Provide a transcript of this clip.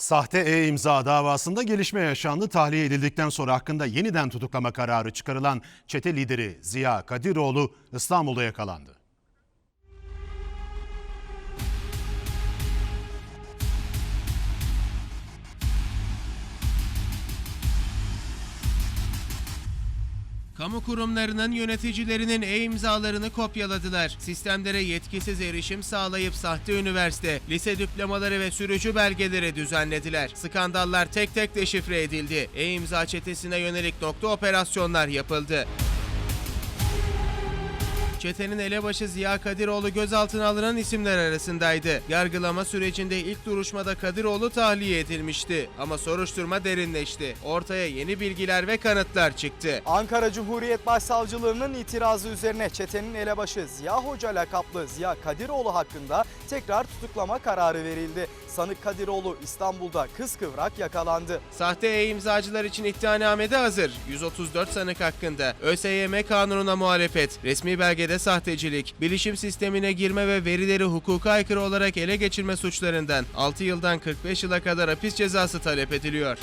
Sahte e-imza davasında gelişme yaşandı. Tahliye edildikten sonra hakkında yeniden tutuklama kararı çıkarılan çete lideri Ziya Kadiroğlu İstanbul'da yakalandı. Kamu kurumlarının yöneticilerinin e-imzalarını kopyaladılar. Sistemlere yetkisiz erişim sağlayıp sahte üniversite, lise diplomaları ve sürücü belgeleri düzenlediler. Skandallar tek tek deşifre edildi. E-imza çetesine yönelik nokta operasyonlar yapıldı. Çetenin elebaşı Ziya Kadiroğlu gözaltına alınan isimler arasındaydı. Yargılama sürecinde ilk duruşmada Kadiroğlu tahliye edilmişti. Ama soruşturma derinleşti. Ortaya yeni bilgiler ve kanıtlar çıktı. Ankara Cumhuriyet Başsavcılığı'nın itirazı üzerine çetenin elebaşı Ziya Hoca lakaplı Ziya Kadiroğlu hakkında tekrar tutuklama kararı verildi. Sanık Kadiroğlu İstanbul'da kıskıvrak yakalandı. Sahte e-imzacılar için iddianamede hazır. 134 sanık hakkında. ÖSYM kanununa muhalefet, resmi belgede sahtecilik, bilişim sistemine girme ve verileri hukuka aykırı olarak ele geçirme suçlarından 6 yıldan 45 yıla kadar hapis cezası talep ediliyor.